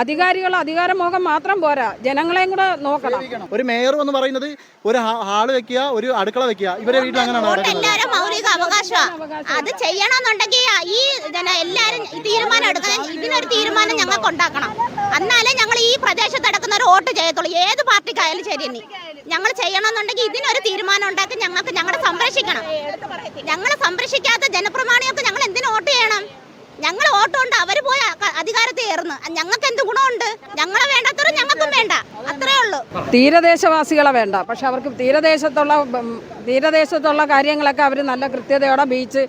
അധികാരികൾ അധികാരമോഹം മാത്രം പോരാ. ജനങ്ങളെയും കൂടെ നോക്കണം. ഒരു മേയർ എന്ന് പറയുന്നത് ഒരു ഹാൾ ഹാൾ വെക്കുക ഒരു അടുക്കള വെക്കുക. ഇവരെ വീട്ടിൽ അങ്ങനെയാണ് മൗലിക അവകാശമാണ് അത് ചെയ്യണമെന്നുണ്ടെങ്കിൽ ഈ എല്ലാരും തീരുമാനം എടുക്കാൻ ഇതിനൊരു തീരുമാനം ഞങ്ങൾക്ക് ഉണ്ടാക്കണം. എന്നാലേ ഞങ്ങൾ ഈ പ്രദേശത്ത് നടക്കുന്ന ഒരു വോട്ട് ചെയ്യത്തുള്ളൂ. ഏത് പാർട്ടിക്കായാലും ശരി ഇനി. ഞങ്ങൾ ചെയ്യണമെന്നുണ്ടെങ്കിൽ ഇതിനൊരു തീരുമാനം ഉണ്ടാക്കി ഞങ്ങൾക്ക് ഞങ്ങളെ സംരക്ഷിക്കണം. ഞങ്ങളെ സംരക്ഷിക്കാത്ത ജനപ്രമാണിയൊക്കെ ഞങ്ങൾ എന്തിനു വോട്ട് ചെയ്യണം? ഞങ്ങൾ വോട്ട് കൊണ്ട് അവർ പോയ അധികാരത്തിൽ കയറുന്നു ഞങ്ങൾക്ക് എന്ത് ഗുണമുണ്ട് ഞങ്ങളെ വേണ്ടാത്തവരും ഞങ്ങൾക്കും വേണ്ട. അത്രേ ഉള്ളൂ. തീരദേശവാസികളെ വേണ്ട. പക്ഷെ അവർക്ക് തീരദേശത്തുള്ള തീരദേശത്തുള്ള കാര്യങ്ങളൊക്കെ അവർ നല്ല കൃത്യതയോടെ ബീച്ച്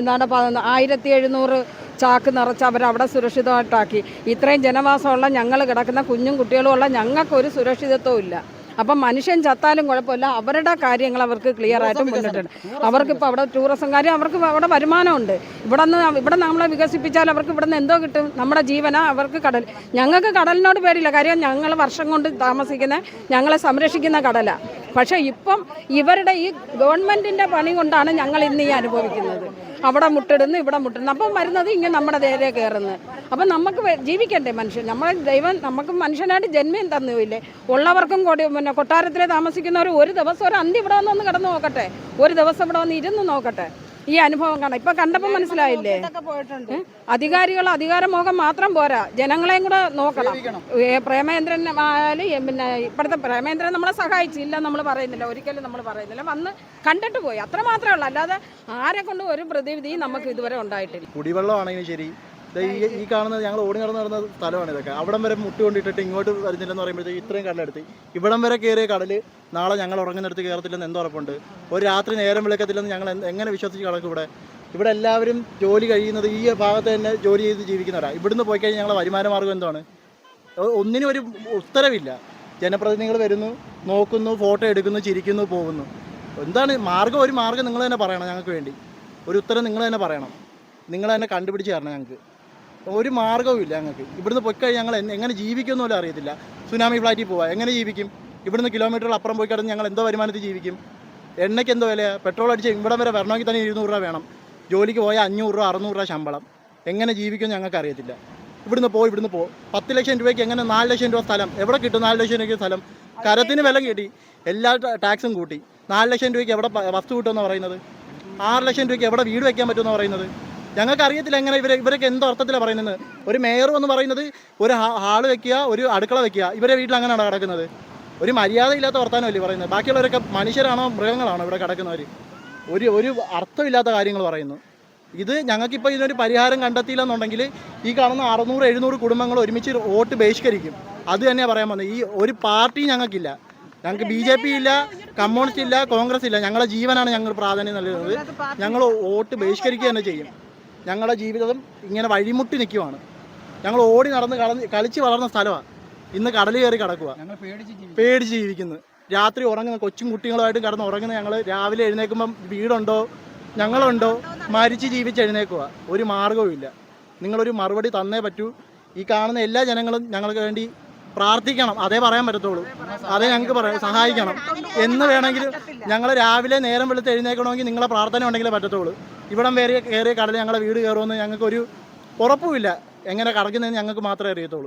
എന്താണ് ആയിരത്തി എഴുന്നൂറ് ചാക്ക് നിറച്ച് അവരവിടെ സുരക്ഷിതമായിട്ടാക്കി. ഇത്രയും ജനവാസമുള്ള ഞങ്ങൾ കിടക്കുന്ന കുഞ്ഞും കുട്ടികളുമുള്ള ഞങ്ങൾക്കൊരു സുരക്ഷിതത്വം ഇല്ല. അപ്പം മനുഷ്യൻ ചത്താലും കുഴപ്പമില്ല. അവരുടെ കാര്യങ്ങൾ അവർക്ക് ക്ലിയർ ആയിട്ട് മുന്നിട്ടുണ്ട്. അവർക്കിപ്പോൾ അവിടെ ടൂറിസം കാര്യം അവർക്ക് അവിടെ വരുമാനമുണ്ട്. ഇവിടെ നിന്ന് ഇവിടെ നമ്മളെ വികസിപ്പിച്ചാൽ അവർക്ക് ഇവിടെ നിന്ന് എന്തോ കിട്ടും. നമ്മുടെ ജീവന അവർക്ക് കടൽ. ഞങ്ങൾക്ക് കടലിനോട് പേരില്ല. കാര്യം ഞങ്ങൾ വർഷം കൊണ്ട് താമസിക്കുന്ന ഞങ്ങളെ സംരക്ഷിക്കുന്ന കടലാണ് പക്ഷേ ഇപ്പം ഇവരുടെ ഈ ഗവൺമെന്റിന്റെ പണി കൊണ്ടാണ് ഞങ്ങൾ ഇന്ന് ഈ അനുഭവിക്കുന്നത്. അവിടെ മുട്ടിടുന്നു ഇവിടെ മുട്ടിടുന്നു. അപ്പം വരുന്നത് ഇങ്ങനെ നമ്മുടെ നേരെ കയറുന്നത് അപ്പം നമുക്ക് ജീവിക്കണ്ടേ മനുഷ്യൻ? നമ്മളെ ദൈവം നമുക്ക് മനുഷ്യനായിട്ട് ജന്മം തന്നുമില്ലേ ഉള്ളവർക്കും കൂടി പിന്നെ കൊട്ടാരത്തിലെ താമസിക്കുന്നവർ ഒരു ദിവസം ഒരു അന്തി ഇവിടെ വന്ന് കിടന്ന് നോക്കട്ടെ. ഒരു ദിവസം ഇവിടെ വന്ന് ഇരുന്ന് നോക്കട്ടെ. ഈ അനുഭവം കാണാം. ഇപ്പൊ കണ്ടപ്പോൾ മനസ്സിലായില്ലേ? അധികാരികൾ അധികാരമോഹം മാത്രം പോരാ. ജനങ്ങളെയും കൂടെ നോക്കണം. പ്രേമേന്ദ്രൻ ആയാലും പിന്നെ ഇപ്പോഴത്തെ പ്രേമേന്ദ്രൻ നമ്മളെ സഹായിച്ചില്ല നമ്മൾ പറയുന്നില്ല. ഒരിക്കലും നമ്മൾ പറയുന്നില്ല. വന്ന് കണ്ടിട്ട് പോയി. അത്ര മാത്രമേ ഉള്ളൂ. അല്ലാതെ ആരെ കൊണ്ട് ഒരു പ്രതിവിധിയും നമുക്ക് ഇതുവരെ ഉണ്ടായിട്ടില്ല. കുടിവെള്ളമാണെങ്കിലും ശരി. ഈ കാണുന്നത് ഞങ്ങൾ ഓടി നടന്ന് നടന്ന സ്ഥലമാണ് ഇതൊക്കെ. അവിടം വരെ മുട്ടി കൊണ്ടിട്ടിട്ട് ഇങ്ങോട്ട് വരുന്നില്ലെന്ന് പറയുമ്പോഴത്തേക്ക് ഇത്രയും കടലെടുത്ത് ഇവിടം വരെ കയറിയ കടൽ നാളെ ഞങ്ങൾ ഉറങ്ങുന്നിടത്ത് കയറത്തില്ലെന്ന് എന്തോ ഉറപ്പുണ്ട്. ഒരു രാത്രി നേരം വിളിക്കത്തില്ലെന്ന് ഞങ്ങൾ എങ്ങനെ വിശ്വസിച്ച് കിടക്കും ഇവിടെ? ഇവിടെ എല്ലാവരും ജോലി കഴിയുന്നത് ഈ ഭാഗത്ത് തന്നെ ജോലി ചെയ്ത് ജീവിക്കുന്നവരാണ് ഇവിടുന്ന് പോയി കഴിഞ്ഞാൽ ഞങ്ങളുടെ വരുമാന മാർഗം എന്താണ്? ഒന്നിനും ഒരു ഉത്തരവില്ല. ജനപ്രതിനിധികൾ വരുന്നു നോക്കുന്നു ഫോട്ടോ എടുക്കുന്നു ചിരിക്കുന്നു പോകുന്നു. എന്താണ് മാർഗം? ഒരു മാർഗം നിങ്ങൾ തന്നെ പറയണം ഞങ്ങൾക്ക് വേണ്ടി. ഒരു ഉത്തരം നിങ്ങൾ തന്നെ പറയണം. നിങ്ങൾ തന്നെ കണ്ടുപിടിച്ച് തരണം ഞങ്ങൾക്ക്. ഒരു മാർഗവുമില്ല ഞങ്ങൾക്ക്. ഇവിടുന്ന് പോയി കഴിഞ്ഞാൽ ഞങ്ങൾ എങ്ങനെ ജീവിക്കും പോലും അറിയത്തില്ല. സുനാമി ഫ്ലാറ്റിൽ പോവാം. എങ്ങനെ ജീവിക്കും? ഇവിടുന്ന് കിലോമീറ്ററുകൾ അപ്പുറം പോയി കിടന്ന് ഞങ്ങൾ എന്തോ വരുമാനത്തിൽ ജീവിക്കും? എണ്ണയ്ക്ക് എന്തോ വിലയാണ് പെട്രോൾ അടിച്ച് ഇവിടെ വരെ വരണമെങ്കിൽ തന്നെ ഇരുന്നൂറ് രൂപ വേണം. ജോലിക്ക് പോയാൽ അഞ്ഞൂറ് രൂപ അറുന്നൂറ് രൂപ ശമ്പളം. എങ്ങനെ ജീവിക്കും ഞങ്ങൾക്ക് അറിയത്തില്ല. ഇവിടുന്ന് പോ ഇവിടുന്ന് പോ. പത്ത് ലക്ഷം രൂപയ്ക്ക് എങ്ങനെ നാല് ലക്ഷം രൂപ സ്ഥലം? എവിടെ കിട്ടും നാല് ലക്ഷം രൂപയ്ക്ക് സ്ഥലം? കരത്തിന് വില കിട്ടി. എല്ലാ ടാക്സും കൂട്ടി. നാല് ലക്ഷം രൂപയ്ക്ക് എവിടെ വസ്തു കിട്ടുമെന്ന് പറയുന്നത്? ആറ് ലക്ഷം രൂപയ്ക്ക് എവിടെ വീട് വയ്ക്കാൻ പറ്റുമെന്ന് പറയുന്നത്? ഞങ്ങൾക്ക് അറിയത്തില്ല എങ്ങനെ ഇവരെ ഇവരൊക്കെ എന്തോ അർത്ഥത്തിലാണ് പറയുന്നത്. ഒരു മേയർ എന്ന് പറയുന്നത് ഒരു ഹാൾ വെക്കുക ഒരു അടുക്കള വെക്കുക. ഇവരെ വീട്ടിൽ അങ്ങനെയാണ് കിടക്കുന്നത്? ഒരു മര്യാദയില്ലാത്ത വർത്തമാനമല്ലേ പറയുന്നത്. ബാക്കിയുള്ളവരൊക്കെ മനുഷ്യരാണോ മൃഗങ്ങളാണോ ഇവിടെ കിടക്കുന്നവർ? ഒരു ഒരു അർത്ഥമില്ലാത്ത കാര്യങ്ങൾ പറയുന്നു. ഇത് ഞങ്ങൾക്കിപ്പോൾ ഇതിനൊരു പരിഹാരം കണ്ടെത്തിയില്ലെന്നുണ്ടെങ്കിൽ ഈ കാണുന്ന അറുന്നൂറ് എഴുന്നൂറ് കുടുംബങ്ങൾ ഒരുമിച്ച് വോട്ട് ബഹിഷ്കരിക്കും. അത് തന്നെയാണ് പറയാൻ വന്നത് ഈ ഒരു പാർട്ടി ഞങ്ങൾക്കില്ല. ഞങ്ങൾക്ക് ബി ജെ പി ഇല്ല കമ്മ്യൂണിസ്റ്റ് ഇല്ല കോൺഗ്രസ് ഇല്ല. ഞങ്ങളുടെ ജീവനാണ് ഞങ്ങൾ പ്രാധാന്യം നൽകുന്നത്. ഞങ്ങൾ വോട്ട് ബഹിഷ്കരിക്കുക തന്നെ ചെയ്യും. ഞങ്ങളുടെ ജീവിതം ഇങ്ങനെ വഴിമുട്ടി നിൽക്കുവാണ്. ഞങ്ങൾ ഓടി നടന്ന് കളഞ്ഞ് കളിച്ച് വളർന്ന സ്ഥലമാണ്. ഇന്ന് കടൽ കയറി കിടക്കുക പേടിച്ച് ജീവിക്കുന്നത് രാത്രി ഉറങ്ങുന്ന കൊച്ചും കുട്ടികളുമായിട്ട് കിടന്ന് ഉറങ്ങുന്ന ഞങ്ങൾ രാവിലെ എഴുന്നേൽക്കുമ്പം വീടുണ്ടോ? ഞങ്ങളുണ്ടോ? മരിച്ച് ജീവിച്ച് എഴുന്നേക്കുക ഒരു മാർഗവുമില്ല നിങ്ങളൊരു മറുപടി തന്നേ പറ്റൂ. ഈ കാണുന്ന എല്ലാ ജനങ്ങളും ഞങ്ങൾക്ക് വേണ്ടി പ്രാർത്ഥിക്കണം. അതേ പറയാൻ പറ്റത്തുള്ളൂ. അതേ ഞങ്ങൾക്ക് പറയാം. സഹായിക്കണം. എന്ന് വേണമെങ്കിലും ഞങ്ങൾ രാവിലെ നേരം വെളുത്ത് എഴുന്നേക്കണമെങ്കിൽ നിങ്ങളെ പ്രാർത്ഥന ഉണ്ടെങ്കിലേ പറ്റത്തുള്ളൂ. ഇവിടം വരെ കയറിയ കടൽ ഞങ്ങളുടെ വീട് കയറുമെന്ന് ഞങ്ങൾക്കൊരു ഉറപ്പുമില്ല. എങ്ങനെ കടക്കുന്നതെന്ന് ഞങ്ങൾക്ക് മാത്രമേ അറിയത്തുള്ളൂ.